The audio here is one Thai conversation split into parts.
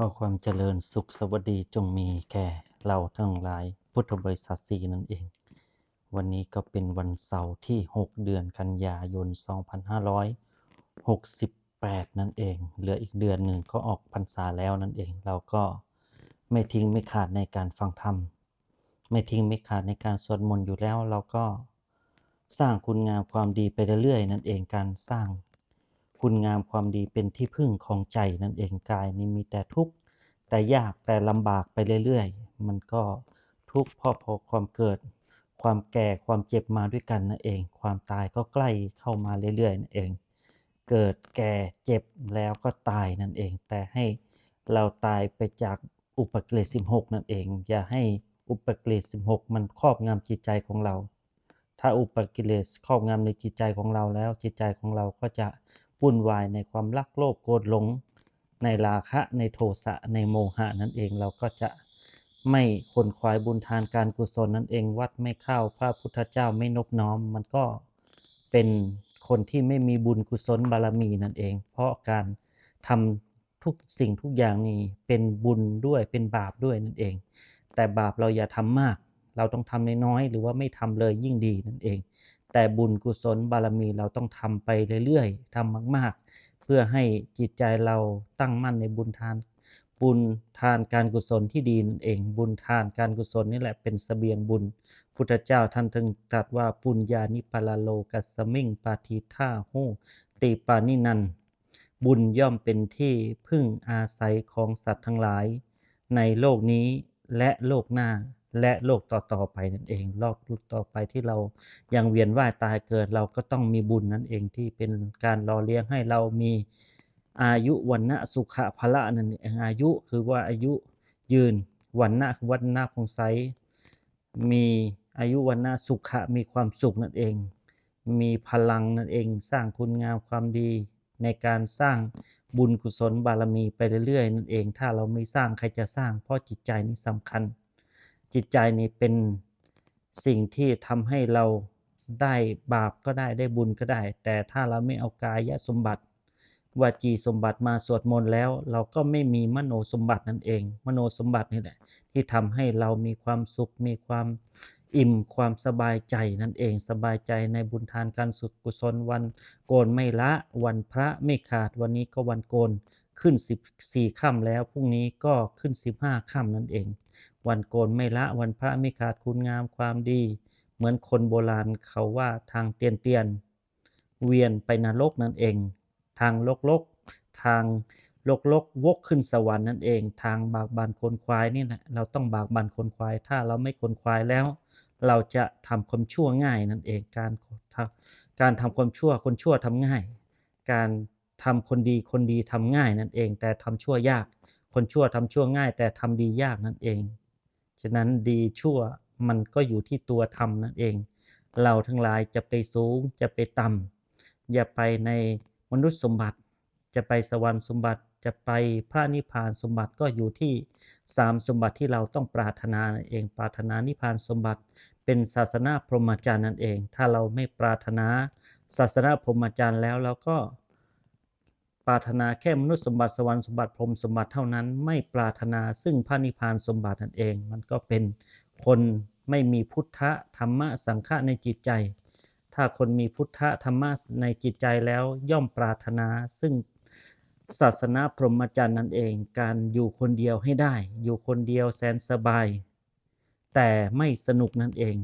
ข้อความเจริญสุขสวัสดีจงมีแก่เราทั้งหลายพุทธบริษัทสีนั่นเอง วันนี้ก็เป็นวันเสาร์ที่ 6 เดือนกันยายน 2568 นั่นเอง เหลืออีกเดือนหนึ่งก็ออกพรรษาแล้วนั่นเอง เราก็ไม่ทิ้งไม่ขาดในการฟังธรรม ไม่ทิ้งไม่ขาดในการสวดมนต์อยู่แล้ว เราก็สร้างคุณงามความดีไปเรื่อยๆนั่นเองการสร้าง คุณงามความดีเป็นที่พึ่งของใจนั่นเองกายนี่มีแต่ทุกข์แต่ยากแต่ลำบากไปเรื่อยๆ มันก็ทุกข์เพราะพอความเกิด ความแก่ความเจ็บมาด้วยกันนั่นเอง ความตายก็ใกล้เข้ามาเรื่อยๆนั่นเอง เกิดแก่เจ็บแล้วก็ตายนั่นเอง แต่ให้เราตายไปจากอุปกิเลส16 นั่นเอง อย่าให้อุปกิเลส16 มันครอบงำจิตใจของเรา ถ้าอุปกิเลสครอบงำในจิตใจของเราแล้วจิตใจของเราก็จะ วุ่นวายในความรักโลภโกรธหลง ในราคะในโทสะในโมหะนั่นเองเราก็จะไม่คนควายบุญทานการกุศลนั่นเองวัดไม่เข้าพระพุทธเจ้าไม่นบน้อม มันก็เป็นคนที่ไม่มีบุญกุศลบารมีนั่นเอง เพราะการทำทุกสิ่งทุกอย่างนี้เป็นบุญด้วยเป็นบาปด้วยนั่นเอง แต่บาปเราอย่าทำมาก เราต้องทำน้อยๆหรือว่าไม่ทำเลยยิ่งดีนั่นเอง แต่บุญกุศลบารมีเราต้องทำไปเรื่อยๆทำมาก ๆ เพื่อให้จิตใจเราตั้งมั่นในบุญทานบุญทานการกุศลที่ดีนั่นเอง บุญทานการกุศลนี่แหละเป็นสเสบียงบุญ พุทธเจ้าท่านถึงตรัสว่าปุญญานิปาลาโลกัสสมิงปาทิท่าหูติปานินัน บุญย่อมเป็นที่พึ่งอาศัยของสัตว์ทั้งหลาย ในโลกนี้และโลกหน้า และโลกต่อๆไปนั่นเองโลกต่อไปที่เรายังเวียนว่ายตายเกิด เราก็ต้องมีบุญนั่นเองที่เป็นการรอเลี้ยงให้เรามีอายุวันนะสุขะพละนั่นเองอายุคือว่าอายุยืนวันนะคือวันนะพงไสมีอายุวันนะสุขะมีความสุขนั่นเอง มีพลังนั่นเอง สร้างคุณงามความดีในการสร้างบุญกุศลบารมีไปเรื่อยๆนั่นเอง ถ้าเราไม่สร้างใครจะสร้างเพราะจิตใจนี่สำคัญ จิตใจนี่เป็นสิ่งที่ทำให้เราได้บาปก็ได้ได้บุญก็ได้ แต่ถ้าเราไม่เอากายสมบัติวาจีสมบัติมาสวดมนต์แล้ว เราก็ไม่มีมโนสมบัตินั่นเอง มโนสมบัตินี่แหละ ที่ทำให้เรามีความสุขมีความอิ่มความสบายใจนั่นเองสบายใจในบุญทานการสุดกุศลวันโกนไม่ละวันพระไม่ขาดวันนี้ก็วันโกนขึ้น 14ค่ำแล้วพรุ่งนี้ก็ขึ้น 15ค่ำนั่นเอง วันโกนไม่ละวันพระไม่ขาดคุณงามความดี เหมือนคนโบราณเขาว่าทางเตียนเตียน เวียนไปนรกนั่นเอง ทางโลกโลกทางโลกโลกวกขึ้นสวรรค์นั่นเอง ทางบากบันคนควายนี่แหละเราต้องบากบันคนควาย ถ้าเราไม่คนควายแล้ว เราจะทำความชั่วง่ายนั่นเองการการทำความชั่วคนชั่วทำง่าย การทำคนดีคนดีทำง่ายนั่นเอง แต่ทำชั่วยาก คนชั่วทำชั่วง่าย แต่ทำดียากนั่นเอง ฉะนั้นดีชั่วมันก็อยู่ที่ตัวทำนั่นเอง เราทั้งหลายจะไปสูงจะไปต่ำอย่าไปในมนุษย์สมบัติ จะไปสวรรค์สมบัติจะไปพระนิพพานสมบัติก็อยู่ที่สามสมบัติที่เราต้องปรารถนานั่นเอง ปรารถนานิพพานสมบัติ เป็นศาสนาพรหมจรรย์นั่นเอง ถ้าเราไม่ปรารถนาศาสนาพรหมจรรย์แล้วเราก็ ปรารถนาแค่มนุษย์สมบัติสวรรค์สมบัติพรหมสมบัติเท่านั้น ไม่ปรารถนาซึ่งพระนิพพานสมบัตินั่นเอง มันก็เป็นคนไม่มีพุทธะธรรมะสังฆะในจิตใจ ถ้าคนมีพุทธะธรรมะในจิตใจแล้วย่อมปรารถนาซึ่งศาสนาพรหมจรรย์นั่นเอง การอยู่คนเดียวให้ได้ อยู่คนเดียวแสนสบาย แต่ไม่สนุกนั่นเอง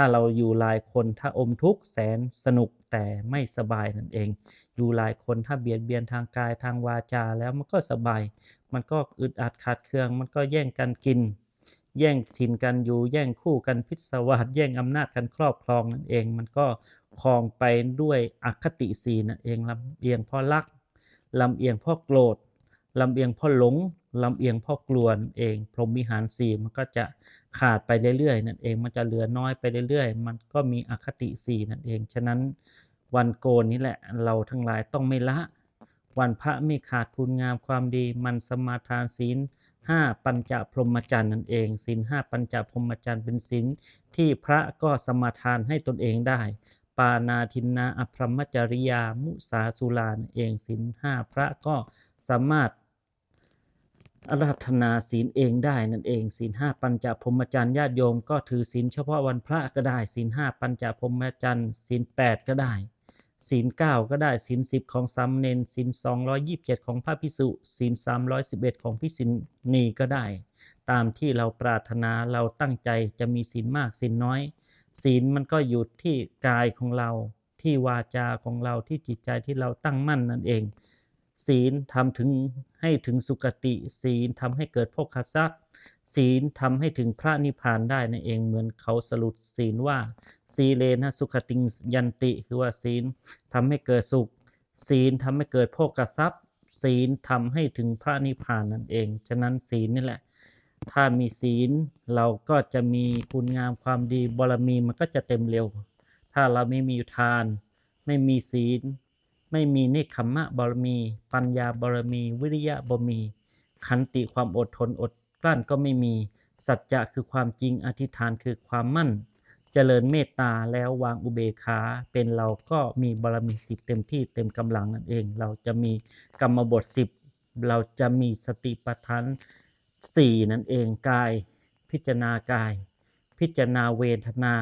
ถ้าเราอยู่หลายคนถ้าอมทุกข์แสนสนุกแต่ไม่สบายนั่นเอง อยู่หลายคนถ้าเบียดเบียนทางกายทางวาจาแล้วมันก็สบาย มันก็อึดอัดขาดเคือง มันก็แย่งกันกิน แย่งถิ่นกันอยู่แย่งคู่กันพิศวาสแย่งอำนาจกันครอบครองนั่นเอง มันก็ครองไปด้วยอคติสีนั่นเองลำเอียงเพราะรักลำเอียงเพราะโกรธลำเอียงเพราะหลง ลำเอียงเพราะกลัวนเอง พรหมวิหารสีมันก็จะขาดไปเรื่อยๆนั่นเองมันจะเหลือน้อยไปเรื่อยๆ มันก็มีอคติสีนั่นเอง ฉะนั้นวันโกนนี้แหละเราทั้งหลายต้องไม่ละ วันพระไม่ขาดคุณงามความดี มันสมาทานศีลห้าปัญจพรหมจรรย์นั่นเองศีลห้าปัญจพรหมจรรย์เป็นศีลที่พระก็สมาทานให้ตนเองได้ ปานาทินนาอภรมจริยา มุสาสุลานเองศีลห้าพระก็สามารถ อาราธนาศีลเองได้นั่นเองศีลห้าปัญจพรหมจรรย์ญาติโยมก็ถือศีลเฉพาะวันพระก็ได้ศีลห้าปัญจพรหมจรรย์ศีลแปดก็ได้ศีลเก้าก็ได้ศีลสิบของสามเณรศีลสองร้อยยี่สิบเจ็ดของพระภิกษุศีลสามร้อยสิบเอ็ดของภิกษุณีก็ได้ ตามที่เราปรารถนาเราตั้งใจจะมีศีลมากศีลน้อย ศีลมันก็อยู่ที่กายของเรา ที่วาจาของเราที่จิตใจที่เราตั้งมั่นนั่นเอง ศีลทำถึงให้ถึงสุคติ ศีลทำให้เกิดโภคทรัพย์ศีลทำให้ถึงพระนิพพานได้นั่นเองเหมือนเขาสรุปศีลว่าสีเลนะสุขติงยันติคือว่าศีลทำให้เกิดสุข ศีลทำให้เกิดโภคทรัพย์ ศีลทำให้ถึงพระนิพพานนั่นเอง ฉะนั้นศีลนี่แหละ ถ้ามีศีลเราก็จะมีคุณงามความดีบารมีมันก็จะเต็มเร็ว ถ้าเราไม่มีทาน ไม่มีศีล ไม่มีเนคขมมะบารมี ปัญญาบารมี วิริยะบารมี ขันติความอดทนอดกลั้นก็ไม่มี สัจจะคือความจริงอธิษฐานคือความมั่น เจริญเมตตาแล้ววางอุเบกขาเป็นเราก็มีบารมีสิบเต็มที่เต็มกำลังนั่นเอง เราจะมีกรรมบทสิบเราจะมีสติปัฏฐานสี่นั่นเองกาย พิจารณากาย พิจารณาเวทนา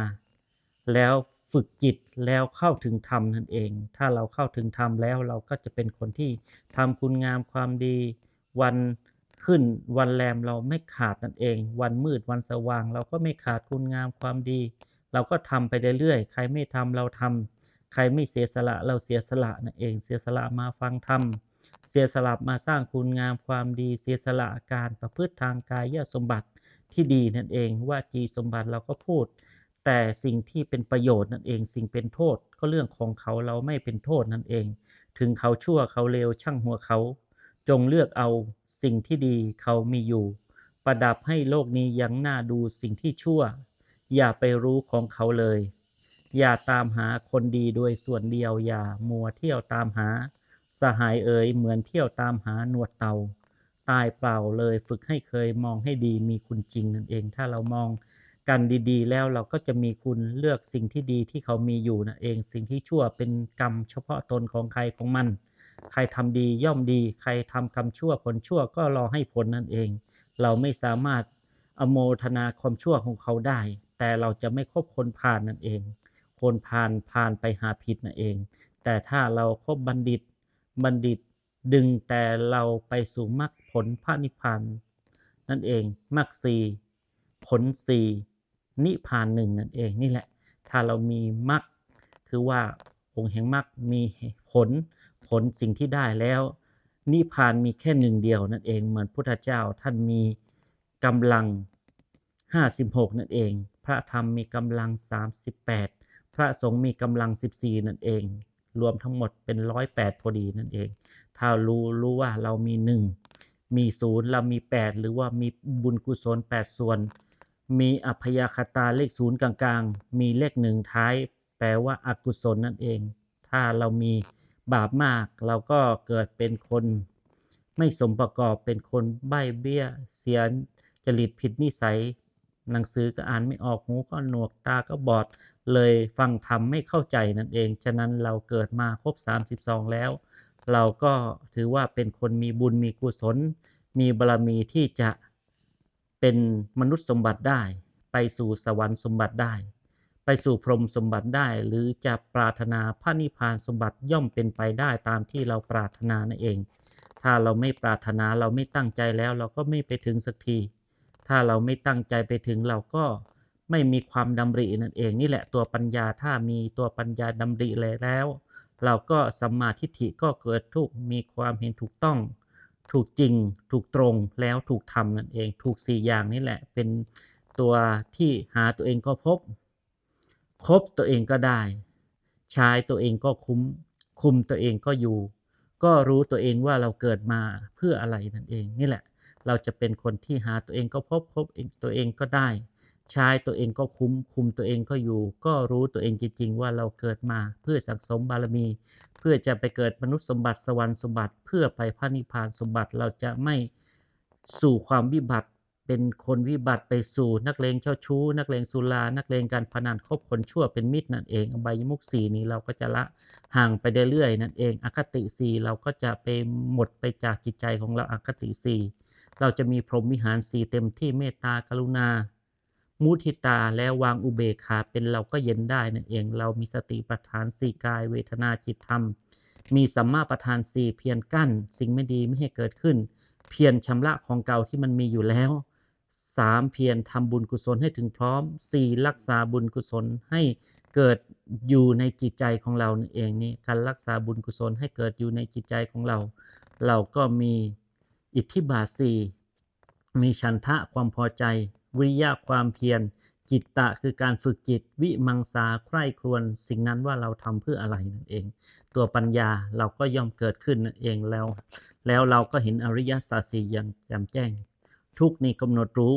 แล้ว ฝึกจิตแล้วเข้าถึงธรรมนั่นเอง ถ้าเราเข้าถึงธรรมแล้วเราก็จะเป็นคนที่ทำคุณงามความดีวันขึ้นวันแรมเราไม่ขาดนั่นเอง วันมืดวันสว่าง เราก็ไม่ขาดคุณงามความดี เราก็ทำไปเรื่อยๆใครไม่ทำเราทำใครไม่เสียสละเราเสียสละนั่นเอง เสียสละมาฟังธรรมเสียสละมาสร้างคุณงามความดี เสียสละการประพฤติทางกายสมบัติที่ดีนั่นเองว่าจีสมบัติเราก็พูด แต่สิ่งที่เป็นประโยชน์นั่นเอง สิ่งเป็นโทษก็เรื่องของเขาเราไม่เป็นโทษนั่นเอง ถึงเขาชั่วเขาเลวช่างหัวเขา จงเลือกเอาสิ่งที่ดีเขามีอยู่ ประดับให้โลกนี้ยังน่าดูสิ่งที่ชั่ว อย่าไปรู้ของเขาเลย อย่าตามหาคนดีโดยส่วนเดียวอย่ามัวเที่ยวตามหา สหายเอ๋ยเหมือนเที่ยวตามหาหนวดเตาตายเปล่าเลยฝึกให้เคยมองให้ดีมีคุณจริงนั่นเอง ถ้าเรามอง กันดีๆ แล้วเราก็จะมีคุณเลือกสิ่งที่ดีที่เขามีอยู่นั่นเองสิ่งที่ชั่วเป็นกรรมเฉพาะตนของใครของมัน ใครทำดีย่อมดี ใครทำกรรมชั่วผลชั่วก็รอให้ผลนั่นเอง เราไม่สามารถอโมทนาความชั่วของเขาได้ แต่เราจะไม่คบคนพานนั่นเอง คนพาลพาลไปหาผิดนั่นเอง แต่ถ้าเราคบบัณฑิตบัณฑิตดึงแต่เราไปสู่มรรคผลพระนิพพานนั่นเองมรรคสี่ผลสี่ นิพานหนึ่งนั่นเองนี่แหละ ถ้าเรามีมรรคคือว่าองค์แห่งมรรคมีผลผลสิ่งที่ได้แล้ว นิพานมีแค่หนึ่งเดียวนั่นเอง เหมือนพุทธเจ้าท่านมีกำลัง 56 นั่นเอง พระธรรมมีกำลัง 38 พระสงฆ์มีกำลัง 14 นั่นเอง รวมทั้งหมดเป็น 108 พอดีนั่นเอง ถ้ารู้รู้ว่าเรามี1มีศูนย์เรามี 8 หรือว่ามีบุญกุศล 8 ส่วน มีอัพยาคตาเลขศูนย์กลางๆ มีเลขหนึ่งท้าย แปลว่าอากุศลนั่นเอง ถ้าเรามีบาปมาก เราก็เกิดเป็นคน ไม่สมประกอบเป็นคนใบ้เบี้ย เสียจริตผิดนิสัย หนังสือก็อ่านไม่ออกหูก็หนวกตาก็บอด เลยฟังธรรมไม่เข้าใจนั่นเอง ฉะนั้นเราเกิดมาครบ 32 แล้ว เราก็ถือว่าเป็นคนมีบุญมีกุศล มีบารมีที่จะ เป็นมนุษย์สมบัติได้ ไปสู่สวรรค์สมบัติได้ ไปสู่พรหมสมบัติได้ หรือจะปรารถนาพระนิพพานสมบัติย่อมเป็นไปได้ตามที่เราปรารถนานั่นเอง ถ้าเราไม่ปรารถนาเราไม่ตั้งใจแล้ว เราก็ไม่ไปถึงสักที ถ้าเราไม่ตั้งใจไปถึงเราก็ไม่มีความดำรินั่นเอง นี่แหละตัวปัญญาถ้ามีตัวปัญญาดำริแล้ว เราก็สัมมาทิฏฐิก็เกิดทุกมีความเห็นถูกต้อง ถูกจริง ถูกตรงแล้วถูกทำนั่นเอง ถูกสี่อย่างนี่แหละ เป็นตัวที่หาตัวเองก็พบ พบตัวเองก็ได้ ใช้ตัวเองก็คุ้ม คุมตัวเองก็อยู่ ก็รู้ตัวเองว่าเราเกิดมาเพื่ออะไรนั่นเอง นี่แหละ เราจะเป็นคนที่หาตัวเองก็พบพบเองตัวเองก็ได้ ใช้ตัวเองก็คุ้มคุมตัวเองก็อยู่ ก็รู้ตัวเองจริงๆ ว่าเราเกิดมาเพื่อสังสมบารมี เพื่อจะไปเกิดมนุษย์สมบัติสวรรค์สมบัติ เพื่อไปพระนิพพานสมบัติเราจะไม่สู่ความวิบัติเป็นคนวิบัติไปสู่นักเลงเจ้าชู้ นักเลงสุรานักเลงการพนันคบคนชั่วเป็นมิตรนั่นเองอบายมุกสีนี้เราก็จะละห่างไปเรื่อยๆนั่นเองอคติสีเราก็จะไปหมดไปจากจิตใจของเราอคติสีเราจะมีพรหมวิหารสีเต็มที่เมตตากรุณา มุทิตาและวางอุเบกขาเป็นเราก็เย็นได้นั่นเอง เรามีสติปัฏฐานสี่กายเวทนาจิตธรรม มีสัมมาปัฏฐานสี่เพียรกั้น สิ่งไม่ดีไม่ให้เกิดขึ้น เพียรชำระของเก่าที่มันมีอยู่แล้วสามเพียรทำบุญกุศลให้ถึงพร้อมสี่รักษาบุญกุศลให้เกิดอยู่ในจิตใจของเรานั่นเองนี่การรักษาบุญกุศลให้เกิดอยู่ในจิตใจของเรา เราก็มีอิทธิบาทสี่มีฉันทะความพอใจ วิริยะความเพียร จิตตะคือการฝึกจิต วิมังสาใคร่ครวญสิ่งนั้นว่าเราทำเพื่ออะไรนั่นเอง ตัวปัญญาเราก็ย่อมเกิดขึ้นนั่นเองแล้ว แล้วเราก็เห็นอริยสัจสี่อย่างแจ่มแจ้ง ทุกนี้กำหนดรู้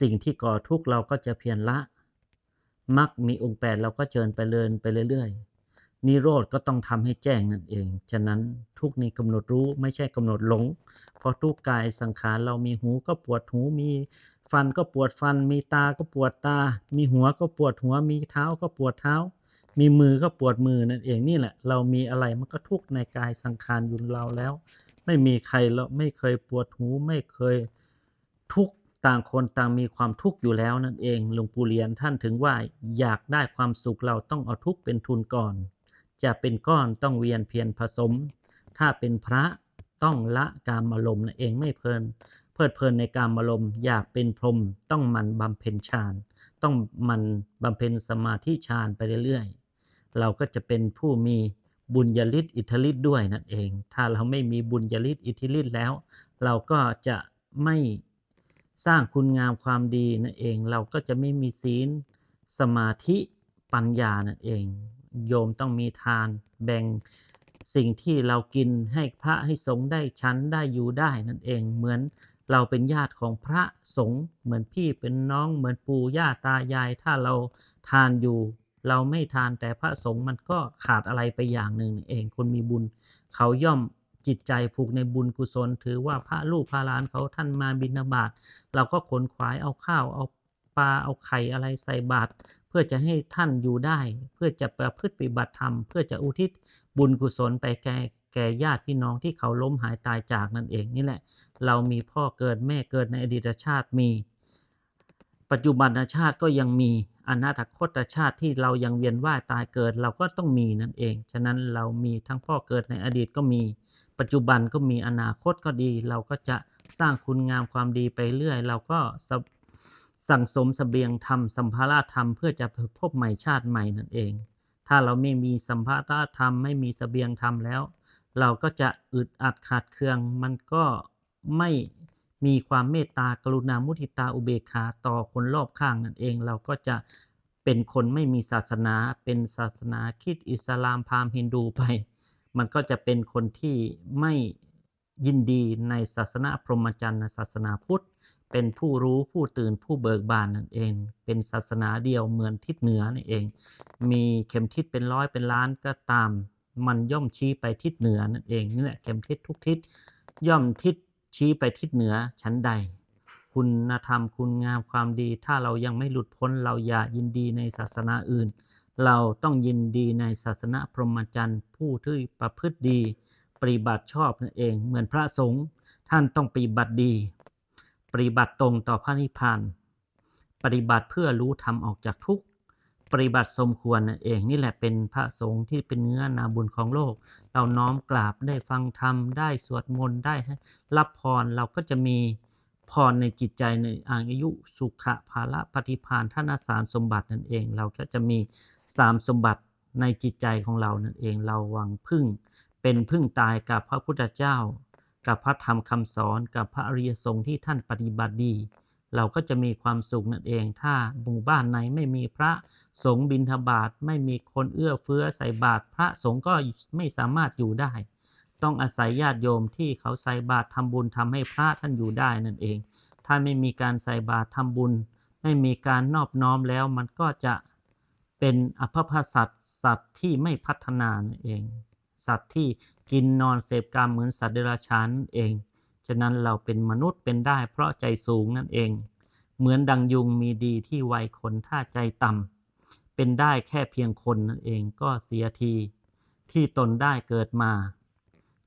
สิ่งที่ก่อทุกเราก็จะเพียรละมักมีองค์แปดเราก็เจิญไปเลินไปเรื่อยๆนิโรธก็ต้องทำให้แจ้งนั่นเอง ฉะนั้นทุกนี้กำหนดรู้ไม่ใช่กำหนดหลง เพราะทุกกายสังขารเรามีหูก็ปวดหูมี ฟันก็ปวดฟัน มีตาก็ปวดตา มีหัวก็ปวดหัว มีเท้าก็ปวดเท้า มีมือก็ปวดมือนั่นเองนี่แหละ เรามีอะไรมันก็ทุกข์ในกายสังขารอยู่เราแล้ว ไม่มีใครเราไม่เคยปวดหูไม่เคยทุกข์ต่างคนต่างมีความทุกข์อยู่แล้วนั่นเองหลวงปู่เรียนท่านถึงว่าอยากได้ความสุขเราต้องเอาทุกข์เป็นทุนก่อน จะเป็นก้อนต้องเวียนเพียรผสม ถ้าเป็นพระต้องละกามอารมณ์นั่นเองไม่เพลิน เพลิดเพลินในกามอารมณ์อยากเป็นพรหมต้องมันบำเพ็ญฌานต้องมันบำเพ็ญสมาธิฌานไปเรื่อยๆ เราก็จะเป็นผู้มีบุญญาฤทธิ์อิทธิฤทธิ์ด้วยนั่นเอง ถ้าเราไม่มีบุญญาฤทธิ์อิทธิฤทธิ์แล้ว เราก็จะไม่สร้างคุณงามความดีนั่นเอง เราก็จะไม่มีศีลสมาธิปัญญานั่นเอง โยมต้องมีทานแบ่งสิ่งที่เรากินให้พระให้สงฆ์ได้ชั้นได้อยู่ได้นั่นเอง เหมือน เราเป็นญาติของพระสงฆ์เหมือนพี่เป็นน้องเหมือนปู่ย่าตายาย ถ้าเราทานอยู่ เราไม่ทานแต่พระสงฆ์มันก็ขาดอะไรไปอย่างหนึ่งนั่เองคนมีบุญ เขาย่อมจิตใจผูกในบุญกุศล ถือว่าพระลูกพระหลานเขาท่านมาบิณฑบาตเราก็ขนขวายเอาข้าวเอาปลาเอาไข่อะไรใส่บาตรเพื่อจะให้ท่านอยู่ได้ เพื่อจะประพฤติปฏิบัติธรรม เพื่อจะอุทิศบุญกุศลไปแก่แก่ญาติพี่น้องที่เขาล้มหายตายจากนั่นเองนี่แหละ เรามีพ่อเกิดแม่เกิดในอดีตชาติมี ปัจจุบันชาติก็ยังมีอนาคตชาติที่เรายังเวียนว่ายตายเกิดเราก็ต้องมีนั่นเอง ฉะนั้นเรามีทั้งพ่อเกิดในอดีตก็มี ปัจจุบันก็มีอนาคตก็ดี เราก็จะสร้างคุณงามความดีไปเรื่อย เราก็สั่งสมสเสบียงธรรมสัมภาระธรรมเพื่อจะพบใหม่ชาติใหม่นั่นเอง ถ้าเราไม่มีสัมภาระธรรมไม่มีสเสบียงธรรมแล้ว เราก็จะอึดอัดขาดเคืองมันก็ ไม่มีความเมตตากรุณามุทิตาอุเบกขาต่อคนรอบข้างนั่นเอง เราก็จะเป็นคนไม่มีศาสนา เป็นศาสนาคิดอิสลามพราหมณ์ฮินดูไป มันก็จะเป็นคนที่ไม่ยินดีในศาสนาพรหมจรรย์ศาสนาพุทธ เป็นผู้รู้ผู้ตื่นผู้เบิกบานนั่นเอง เป็นศาสนาเดียวเหมือนทิศเหนือนั่นเอง มีเข็มทิศเป็นร้อยเป็นล้านก็ตาม มันย่อมชี้ไปทิศเหนือนั่นเองนี่แหละเข็มทิศทุกทิศย่อมทิศ ชี้ไปทิศเหนือชั้นใด คุณธรรมคุณงามความดี ถ้าเรายังไม่หลุดพ้นเราอย่ายินดีในศาสนาอื่น เราต้องยินดีในศาสนาพรหมจรรย์ผู้ที่ประพฤติดี ปฏิบัติชอบนั่นเอง เหมือนพระสงฆ์ท่านต้องปฏิบัติดี ปฏิบัติตรงต่อพระนิพพาน ปฏิบัติเพื่อรู้ธรรมออกจากทุกข์ ปฏิบัติสมควรนั่นเองนี่แหละเป็นพระสงฆ์ที่เป็นเนื้อนาบุญของโลก เราน้อมกราบได้ฟังธรรมได้สวดมนต์ได้รับพรเราก็จะมีพรในจิตใจในอายุสุขะภาละปฏิพานท่านาสารสมบัตินั่นเอง เราก็จะมีสามสมบัติในจิตใจของเรานั่นเองเราหวังพึ่ง เป็นพึ่งตายกับพระพุทธเจ้า กับพระธรรมคำสอนกับพระอริยสงฆ์ที่ท่านปฏิบัติดี เราก็จะมีความสุขนั่นเอง ถ้าหมู่บ้านไหนไม่มีพระสงฆ์บิณฑบาตไม่มีคนเอื้อเฟื้อใส่บาตรพระสงฆ์ก็ไม่สามารถอยู่ได้ ต้องอาศัยญาติโยมที่เขาใส่บาตรทำบุญทำให้พระท่านอยู่ได้นั่นเอง ถ้าไม่มีการใส่บาตรทำบุญ ไม่มีการนอบน้อมแล้วมันก็จะเป็นอภพสัตว์สัตว์ที่ไม่พัฒนานั่นเอง สัตว์ที่กินนอนเสพกรรมเหมือนสัตว์เดรัจฉานเอง ฉะนั้นเราเป็นมนุษย์เป็นได้เพราะใจสูงนั่นเอง เหมือนดังยุงมีดีที่ไวคนถ้าใจต่ำเป็นได้แค่เพียงคนนั่นเองก็เสียที ที่ตนได้เกิดมา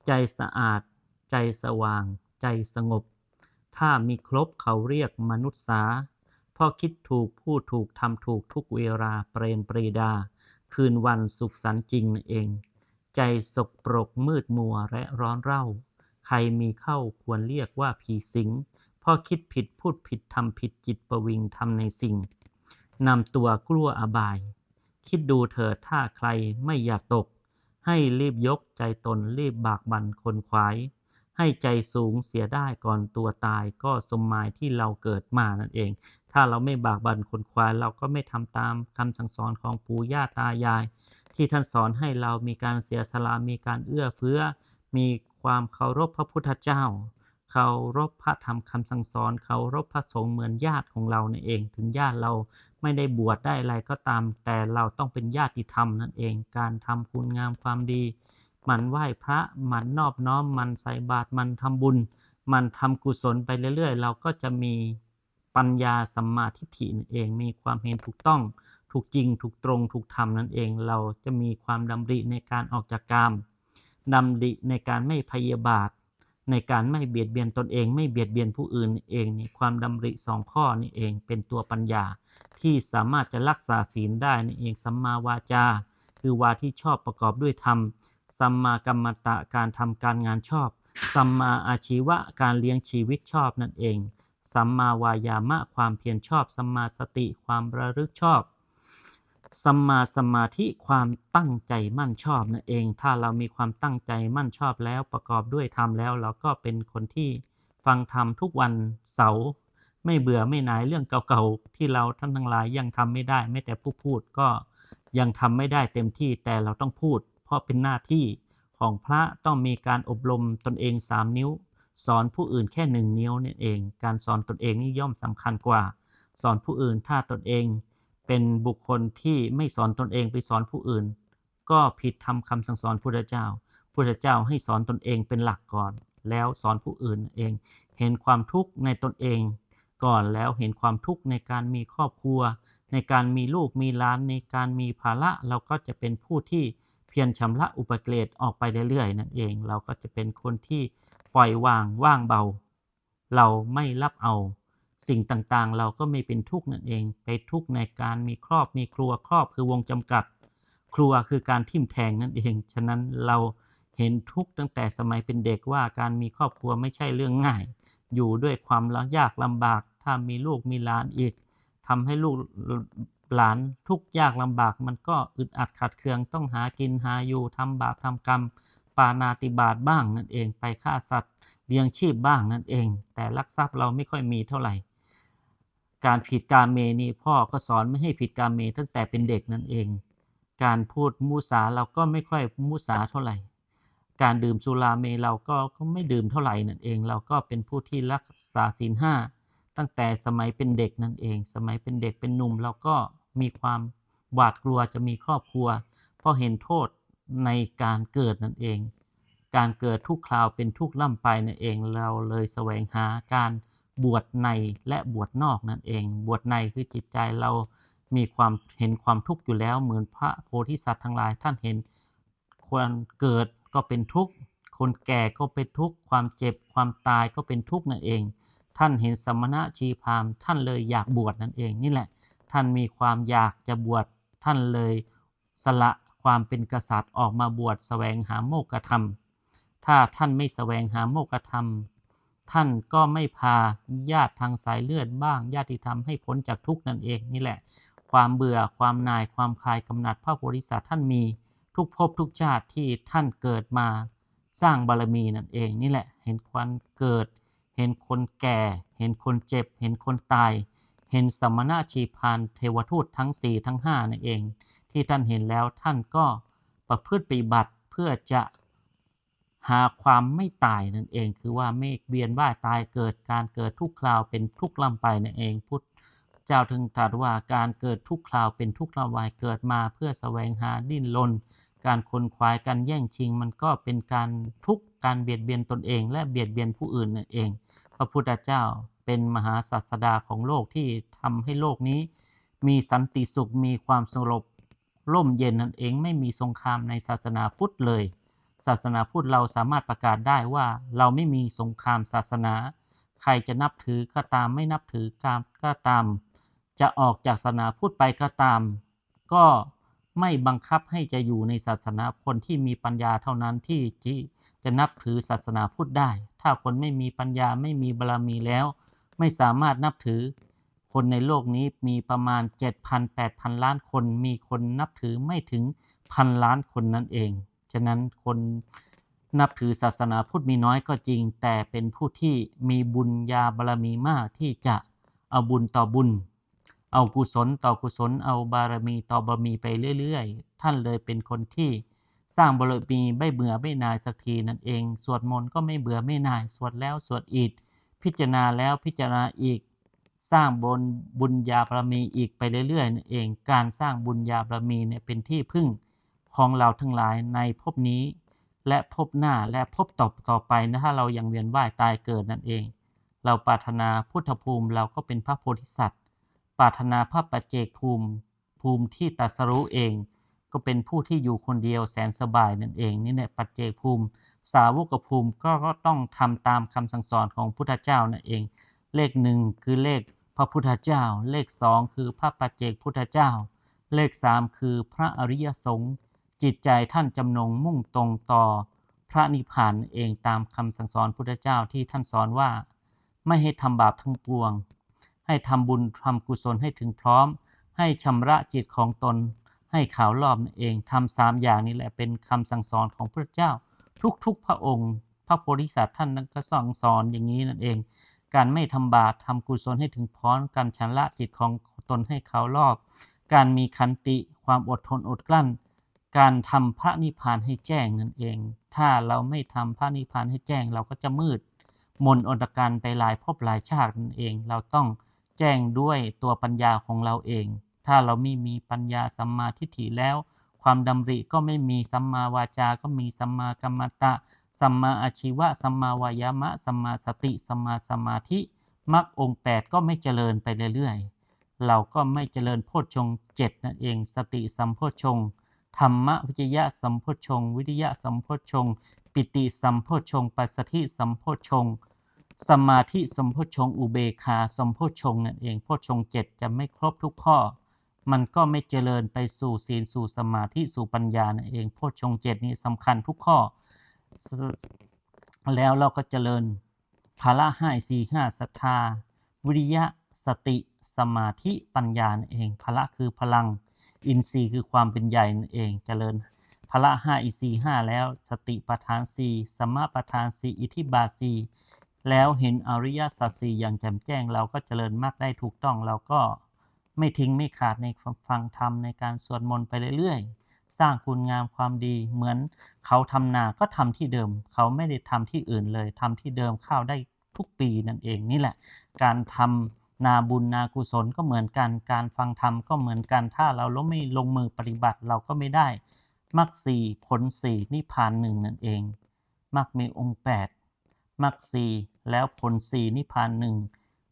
ใจสะอาด ใจสว่าง ใจสงบ ถ้ามีครบเขาเรียกมนุษย์สาพราะคิดถูกพูดถูกทำถูกทุกเวลาเปรมปรีดา คืนวันสุขสันต์จริงนั่นเอง ใจสกปรกมืดมัวและร้อนเร่า ใครมีเข้าควรเรียกว่าผีสิงพราะคิดผิดพูดผิดทำผิดจิตประวิงทำในสิ่งนำตัวกลัวอบาย คิดดูเถิดถ้าใครไม่อยากตก ให้รีบยกใจตนรีบบากบันคนขวาย ให้ใจสูงเสียได้ก่อนตัวตายก็สมหมายที่เราเกิดมานั่นเอง ถ้าเราไม่บากบันคนควายเราก็ไม่ทำตามคำสั่งสอนของปู่ย่าตายาย ที่ท่านสอนให้เรามีการเสียสละมีการเอื้อเฟื้อ มี ความเคารพพระพุทธเจ้า เคารพพระธรรมคำสั่งสอน เคารพพระสงฆ์เหมือนญาติของเรานั่นเอง ถึงญาติเราไม่ได้บวชได้อะไรก็ตาม แต่เราต้องเป็นญาติธรรมนั่นเอง การทำคุณงามความดีหมันไหว้พระหมันนอบน้อม มันใส่บาตร มันทำบุญ มันทำกุศลไปเรื่อยๆ เราก็จะมีปัญญาสัมมาทิฏฐินั่นเอง มีความเห็นถูกต้องถูกจริง ถูกตรง ถูกธรรมนั่นเอง เราจะมีความดำริในการออกจากกาม ดำริในการไม่พยาบาท ในการไม่เบียดเบียนตนเอง ไม่เบียดเบียนผู้อื่นเองนี่ความดำริสองข้อนี่เองเป็นตัวปัญญา ที่สามารถจะรักษาศีลได้นี่เองสัมมาวาจา คือวาที่ชอบประกอบด้วยธรรมสัมมากัมมันตะการทำการงานชอบสัมมาอาชีวะการเลี้ยงชีวิตชอบนั่นเองสัมมาวายามะความเพียรชอบสัมมาสติความระลึกชอบ สัมมาสมาธิความตั้งใจมั่นชอบนั่นเอง ถ้าเรามีความตั้งใจมั่นชอบแล้วประกอบด้วยธรรมแล้ว เราก็เป็นคนที่ฟังธรรมทุกวันเสาร์ไม่เบื่อไม่นายเรื่องเก่าๆที่เราท่านทั้งหลายยังทำไม่ได้แม้แต่ผู้พูดก็ยังทำไม่ได้เต็มที่แต่เราต้องพูด เพราะเป็นหน้าที่ของพระต้องมีการอบรมตนเองสามนิ้ว สอนผู้อื่นแค่หนึ่งนิ้วนี่เอง การสอนตนเองนี่ย่อมสำคัญกว่า สอนผู้อื่นถ้าตนเอง เป็นบุคคลที่ไม่สอนตนเองไปสอนผู้อื่น ก็ผิดทำคำสั่งสอนพุทธเจ้าพุทธเจ้าให้สอนตนเองเป็นหลักก่อน แล้วสอนผู้อื่นเอง เห็นความทุกข์ในตนเองก่อนแล้วเห็นความทุกข์ในการมีครอบครัว ในการมีลูกมีหลานในการมีภาระเราก็จะเป็นผู้ที่เพียรชำระอุปเกรดออกไปเรื่อยๆนั่นเอง เราก็จะเป็นคนที่ปล่อยวางว่างเบา เราไม่รับเอา สิ่งต่างๆ เราก็ไม่เป็นทุกข์นั่นเอง ไปทุกข์ในการมีครอบมีครัวครอบคือวงจำกัด ครัวคือการทิ่มแทงนั่นเอง ฉะนั้นเราเห็นทุกข์ตั้งแต่สมัยเป็นเด็กว่าการมีครอบครัวไม่ใช่เรื่องง่าย อยู่ด้วยความยากลำบาก ถ้ามีลูกมีหลานอีกทำให้ลูกหลานทุกข์ยากลำบาก มันก็อึดอัดขัดเคืองต้องหากินหาอยู่ทำบาปทำกรรม ปานาติบาตบ้างนั่นเอง ไปฆ่าสัตว์เลี้ยงชีพบ้างนั่นเอง แต่ลักทรัพย์เราไม่ค่อยมีเท่าไหร่ การผิดการเมนี่พ่อก็สอนไม่ให้ผิดการเมตั้งแต่เป็นเด็กนั่นเอง การพูดมุสาเราก็ไม่ค่อยมุสาเท่าไหร่ การดื่มสุราเมเราก็ก็ไม่ดื่มเท่าไหร่นั่นเอง เราก็เป็นผู้ที่รักษาศีลห้าตั้งแต่สมัยเป็นเด็กนั่นเอง สมัยเป็นเด็กเป็นหนุ่มเราก็มีความหวาดกลัวจะมีครอบครัว เพราะเห็นโทษในการเกิดนั่นเอง การเกิดทุกคราวเป็นทุกข์ล่ำไปนั่นเอง เราเลยแสวงหาการ บวชในและบวชนอกนั่นเอง บวชในคือจิตใจเรามีความเห็นความทุกข์อยู่แล้ว เหมือนพระโพธิสัตว์ทั้งหลาย ท่านเห็นควรเกิดก็เป็นทุกข์ คนแก่ก็เป็นทุกข์ ความเจ็บความตายก็เป็นทุกข์นั่นเอง ท่านเห็นสมณะชีพามท่านเลยอยากบวชนั่นเอง นี่แหละ ท่านมีความอยากจะบวช ท่านเลยสละความเป็นกษัตริย์ออกมาบวชแสวงหาโมกขธรรม ถ้าท่านไม่แสวงหาโมกขธรรม ท่านก็ไม่พาญาติทางสายเลือดบ้าง ญาติธรรมให้พ้นจากทุกข์นั่นเองนี่แหละ ความเบื่อความนายความคลายกำหนัดพระโพธิสัตว์ท่านมีทุกภพทุกชาติที่ท่านเกิดมาสร้างบารมีนั่นเอง นี่แหละ เห็นควันเกิด เห็นคนแก่ เห็นคนเจ็บ เห็นคนตาย เห็นสมณะชีพานเทวทูตทั้งสี่ทั้งห้านั่นเอง ที่ท่านเห็นแล้วท่านก็ประพฤติปฏิบัติเพื่อจะ หาความไม่ตายนั่นเอง คือว่าไม่เวียนว่ายตายเกิดการเกิดทุกคราวเป็นทุกลำไปนั่นเอง พุทธเจ้าถึงตรัสว่าการเกิดทุกคราวเป็นทุกล่ำไปเกิดมาเพื่อแสวงหาดิ้นรนการคนควายการแย่งชิง มันก็เป็นการทุกข์การเบียดเบียนตนเอง และเบียดเบียนผู้อื่นนั่นเอง พระพุทธเจ้าเป็นมหาศาสดาของโลกที่ทำให้โลกนี้ มีสันติสุขมีความสงบร่มเย็นนั่นเองไม่มีสงครามในศาสนาพุทธเลย ศาสนาพุทธเราสามารถประกาศได้ว่าเราไม่มีสงครามศาสนา ใครจะนับถือก็ตามไม่นับถือก็ตาม จะออกจากศาสนาพุทธไปก็ตาม ก็ไม่บังคับให้จะอยู่ในศาสนาคนที่มีปัญญาเท่านั้นที่จะนับถือศาสนาพุทธได้ ถ้าคนไม่มีปัญญาไม่มีบารมีแล้ว ไม่สามารถนับถือ คนในโลกนี้มีประมาณ 7,000-8,000 ล้านคน มีคนนับถือไม่ถึงพันล้านคนนั่นเอง ฉะนั้นคนนับถือศาสนาพุทธมีน้อยก็จริง แต่เป็นผู้ที่มีบุญญาบารมีมากที่จะเอาบุญต่อบุญ เอากุศลต่อกุศล เอาบารมีต่อบารมีไปเรื่อยๆ ท่านเลยเป็นคนที่สร้างบารมีไม่เบื่อไม่นายสักทีนั่นเอง สวดมนต์ก็ไม่เบื่อไม่นาย สวดแล้วสวดอีก พิจารณาแล้วพิจารณาอีก สร้างบนบุญญาบารมีอีกไปเรื่อยๆนั่นเอง การสร้างบุญญาบารมีเนี่ยเป็นที่พึ่ง ของเราทั้งหลายในภพนี้ และภพหน้าและภพต่อต่อไปนะถ้าเรายังเวียนว่ายตายเกิดนั่นเอง เราปรารถนาพุทธภูมิเราก็เป็นพระโพธิสัตว์ ปรารถนาพระปัจเจกภูมิ ภูมิที่ตัสรู้เอง ก็เป็นผู้ที่อยู่คนเดียวแสนสบายนั่นเองนี่แหละปัจเจกภูมิ สาวกภูมิก็ต้องทำตามคำสั่งสอนของพุทธเจ้านั่นเอง เลขหนึ่งคือเลขพระพุทธเจ้า เลขสองคือพระปัจเจกพุทธเจ้า เลขสามคือพระอริยสงฆ์ จิตใจท่านจำนงมุ่งตรงต่อพระนิพพานเองตามคำสั่งสอนพุทธเจ้าที่ท่านสอนว่า ไม่ให้ทำบาปทั้งปวง ให้ทำบุญทำกุศลให้ถึงพร้อม ให้ชำระจิตของตน ให้ขาวรอบนั่นเองทำสามอย่างนี้แหละเป็นคำสั่งสอนของพระเจ้า ทุกๆพระองค์ พระโพธิสัตว์ท่านนั้นก็สั่งสอนอย่างนี้นั่นเอง การไม่ทำบาปทำกุศลให้ถึงพร้อมการชำระจิตของตนให้ขาวรอบ การมีขันติความอดทนอดกลั้น การทำพระนิพพานให้แจ้งนั่นเอง ถ้าเราไม่ทำพระนิพพานให้แจ้ง เราก็จะมืด มนอนตการไปหลายภพหลายชาตินั่นเอง เราต้องแจ้งด้วยตัวปัญญาของเราเอง ถ้าเราไม่มีปัญญาสัมมาทิฏฐิแล้ว ความดำริก็ไม่มีสัมมาวาจา ก็มีสัมมากัมมันตะ สัมมาอาชีวะ สัมมาวายามะ สัมมาสติ สัมมาสมาธิมรรคองค์แปดก็ไม่เจริญไปเรื่อยๆ เราก็ไม่เจริญโพชฌงเจ็ดนั่นเอง สติสัมโพชฌงค์ ธรรมวิจยะสัมโพชง วิทยะสัมโพชง ปิติสัมโพชง ปัสสธิสัมโพชง สมาธิสัมโพชง อุเบกขาสัมโพชงนั่นเองโพชงเจ็ดจะไม่ครบทุกข้อ มันก็ไม่เจริญไปสู่ศีลสู่สมาธิสู่ปัญญานั่นเองโพชงเจ็ดนี้สำคัญทุกข้อ แล้วเราก็เจริญภาระห้าสี่ห้าศรัทธา วิริยะสติ สมาธิปัญญานั่นเองพละคือพลัง อินทรีย์คือความเป็นใหญ่นั่นเองเจริญพละห้าอินทรีย์ห้าแล้วสติปัฏฐานสี่สมปัฏฐานสี่อิทิบาสีแล้วเห็นอริยสัจสี่อย่างแจ่มแจ้ง เราก็เจริญมากได้ถูกต้องเราก็ไม่ทิ้งไม่ขาดในฟังธรรมในการสวดมนต์ไปเรื่อยๆ สร้างคุณงามความดีเหมือนเขาทำนาก็ทำที่เดิม เขาไม่ได้ทำที่อื่นเลยทำที่เดิมข้าวได้ทุกปีนั่นเองนี่แหละ การทำ นาบุญนากุศลก็เหมือนกัน การฟังธรรมก็เหมือนกัน ถ้าเราล้ไม่ลงมือปฏิบัติเราก็ไม่ได้มรรคสี่ผลสี่นิพพานหนึ่งนั่นเองมรรคมีองค์แปดมรรคสี่แล้วผลสี่นิพพานหนึ่ง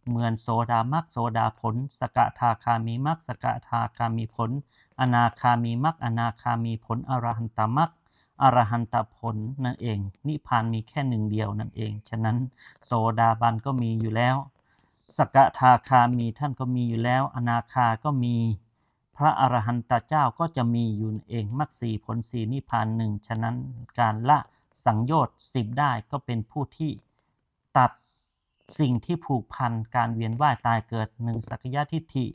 เหมือนโสดามรรคโสดาผล สกทาคามีมรรคสกทาคามีผล อนาคามีมรรคอนาคามีผลอรหันตมรรคอรหันตผลนั่นเอง นิพพานมีแค่หนึ่งเดียวนั่นเอง ฉะนั้นโสดาบันก็มีอยู่แล้ว สกทาคามีท่านก็มีอยู่แล้ว อนาคาก็มีพระอรหันตเจ้าก็จะมีอยู่เองมรรคสีผลสีนิพพานหนึ่งฉะนั้นการละสังโยชน์สิบได้ก็เป็นผู้ที่ตัดสิ่งที่ผูกพันการเวียนว่ายตายเกิดหนึ่งสักยะทิฏฐิ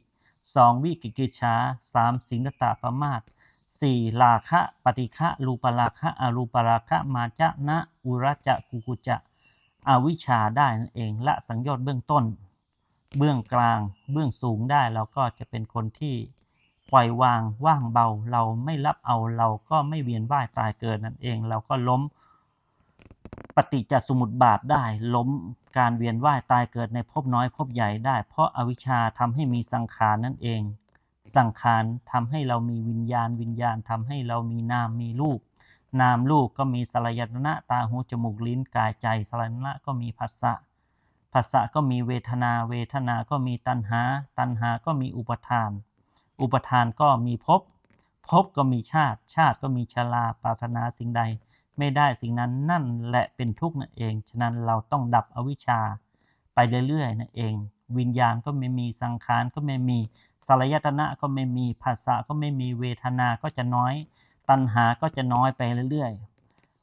สองวิกิกิจฉาสามสิงตาประมาทสี่ลาคะปฏิฆะรูปราคะอรูปราคะมาจะนะอุระจะกุกุจะอวิชชาได้นั่นเองละสังโยชน์เบื้องต้น เบื้องกลาง เบื้องสูงได้เราก็จะเป็นคนที่ปล่อยวางว่างเบา เราไม่รับเอาเราก็ไม่เวียนว่ายตายเกิดนั่นเอง เราก็ล้มปฏิจจสมุปบาทได้ ล้มการเวียนว่ายตายเกิดในภพน้อยภพใหญ่ได้ เพราะอาวิชชาทำให้มีสังขารนั่นเอง สังขารทำให้เรามีวิญญาณ วิญญาณทำให้เรามีนามมีรูปนามรูปก็มีสลายตนะตาหูจมูกลิ้นกายใจสลายตนะก็มีผัสสะ ผัสสะก็มีเวทนา เวทนาก็มีตัณหา ตัณหาก็มีอุปทาน อุปทานก็มีภพภพก็มีชาติ ชาติก็มีชราปรารถนาสิ่งใด ไม่ได้สิ่งนั้นนั่นแหละเป็นทุกข์นั่นเอง ฉะนั้นเราต้องดับอวิชชา ไปเรื่อยๆนั่นเอง วิญญาณก็ไม่มีสังขารก็ไม่มีสลายตนะก็ไม่มีภาษาก็ไม่มีเวทนาก็จะน้อย ตัณหาก็จะน้อยไปเรื่อยๆ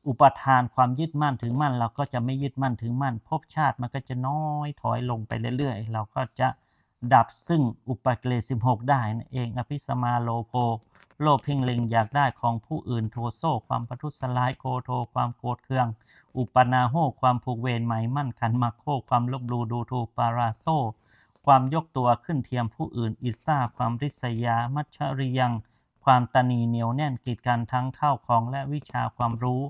อุปทานความยึดมั่นถึงมั่น เราก็จะไม่ยึดมั่นถึงมั่นภพชาติมันก็จะน้อยถอยลงไปเรื่อยๆ เราก็จะดับซึ่งอุปกิเลส16 ได้นั่นเองอภิสมาโลโภโลภเพ่งเล็งอยากได้ของผู้อื่นโทโซความประทุษร้ายโกโทความโกรธเคือง อุปนาโหความผูกเวรหมายมั่นขันมักโคความลบลูดูถูกปาราโซความยกตัวขึ้นเทียมผู้อื่นอิสาความริษยา มัชริยัง ความตนีเหนียวแน่นกีดกันทั้งเข้าของและวิชาความรู้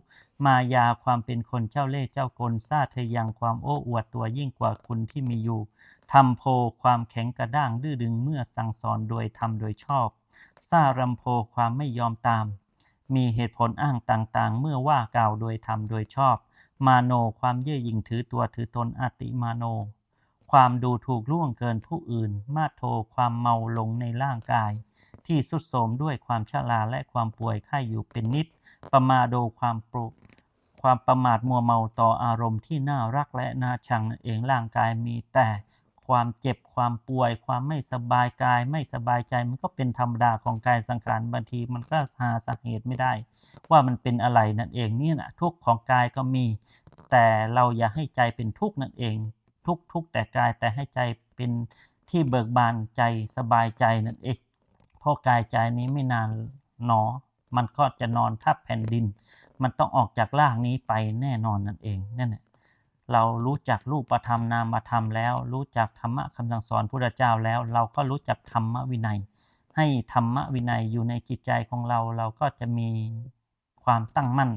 มายาความเป็นคนเจ้าเล่ห์เจ้ากลซาเทยังความโอ้อวดตัวยิ่งกว่าคุณที่มีอยู่ทำโพความแข็งกระด้างดื้อดึงเมื่อสั่งสอนโดยทำโดยชอบซารำโพความไม่ยอมตาม มีเหตุผลอ้างต่างๆ เมื่อว่ากล่าวโดยทำโดยชอบ มาโนความเย่อหยิ่งถือตัวถือตนอติมาโน ความดูถูกล่วงเกินผู้อื่น มาโทความเมาลงในร่างกาย ที่สุดโทมด้วยความชราและความป่วยไข้อยู่เป็นนิด ประมาโดความปรุความประมาทมัวเมาต่ออารมณ์ที่น่ารักและน่าชังเองร่างกายมีแต่ความเจ็บความป่วย ความไม่สบายกาย ไม่สบายใจมันก็เป็นธรรมดาของกายสังขารบางทีมันก็หาสาเหตุไม่ได้ ว่ามันเป็นอะไรนั่นเองเนี่ยนะทุกข์ของกายก็มี แต่เราอย่าให้ใจเป็นทุกข์นั่นเอง ทุกทุกแต่กายแต่ให้ใจเป็นที่เบิกบานใจสบายใจนั่นเอง เพราะกายใจนี้ไม่นานหนอ มันก็จะนอนทับแผ่นดิน มันต้องออกจากร่างนี้ไปแน่นอนนั่นเองนั่นแหละเรารู้จักรูปธรรมนามธรรมแล้ว รู้จักธรรมะคำสั่งสอนพระเจ้าแล้ว เราก็รู้จักธรรมวินัย ให้ธรรมวินัยอยู่ในจิตใจของเรา เราก็จะมีความตั้งมั่น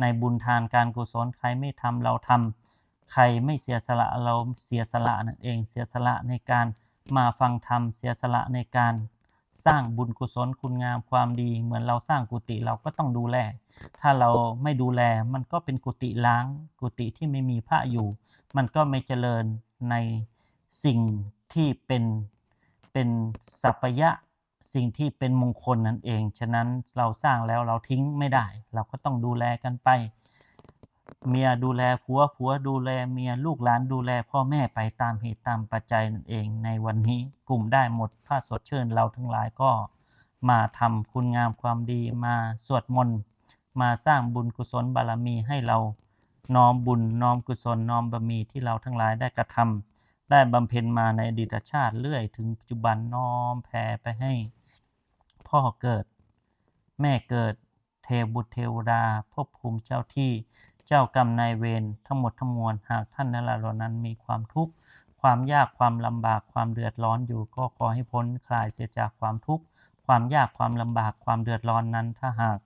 ในบุญทานการกุศลใครไม่ทำเราทำใครไม่เสียสละเราเสียสละนั่นเอง เสียสละในการมาฟังธรรม เสียสละในการ สร้างบุญกุศลคุณงามความดี เหมือนเราสร้างกุฏิเราก็ต้องดูแล ถ้าเราไม่ดูแลมันก็เป็นกุฏิล้าง กุฏิที่ไม่มีพระอยู่ มันก็ไม่เจริญในสิ่งที่เป็นเป็นสัพยะสิ่งที่เป็นมงคลนั่นเอง ฉะนั้นเราสร้างแล้วเราทิ้งไม่ได้ เราก็ต้องดูแลกันไป เมียดูแลผัวผัวดูแลเมียลูกหลานดูแลพ่อแม่ไปตามเหตุตามปัจจัยนั่นเองในวันนี้กลุ่มได้หมดผ้าสดเชิญเราทั้งหลายก็มาทำคุณงามความดีมาสวดมนต์มาสร้างบุญกุศลบารมีให้เราน้อมบุญน้อมกุศลน้อมบารมีที่เราทั้งหลายได้กระทำได้บำเพ็ญมาในอดีตชาติเรื่อยถึงปัจจุบันน้อมแผ่ไปให้ พ่อเกิด แม่เกิดเทวบุตรเทวดาภพภูมิเจ้าที่ เจ้ากรรมนายเวรทั้งหมดทั้งมวลหากท่านนั้นเหล่านั้นมีความทุกข์ความยากความลำบากความเดือดร้อนอยู่ ก็ขอให้พ้นคลายเสียจากความทุกข์ความยากความลำบากความเดือดร้อนนั้นถ้าหาก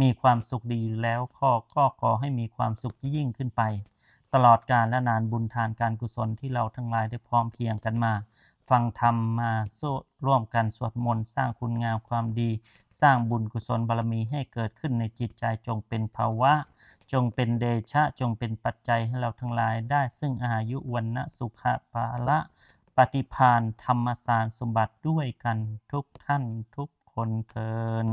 มีความสุขดีแล้วข้อก็ขอให้มีความสุขยิ่งขึ้นไป ตลอดกาลและนานบุญทานการกุศลที่เราทั้งหลายได้พร้อมเพียงกันมา ฟังธรรมมาสู้ร่วมกันสวดมนต์สร้างคุณงามความดี สร้างบุญกุศลบารมีให้เกิดขึ้นในจิตใจจงเป็นภาวะ จงเป็นเดชะจงเป็นปัจจัยให้เราทั้งหลายได้ซึ่งอายุวันนะสุขะภาละปฏิพานธรรมสารสมบัติด้วยกันทุกท่านทุกคนเทิน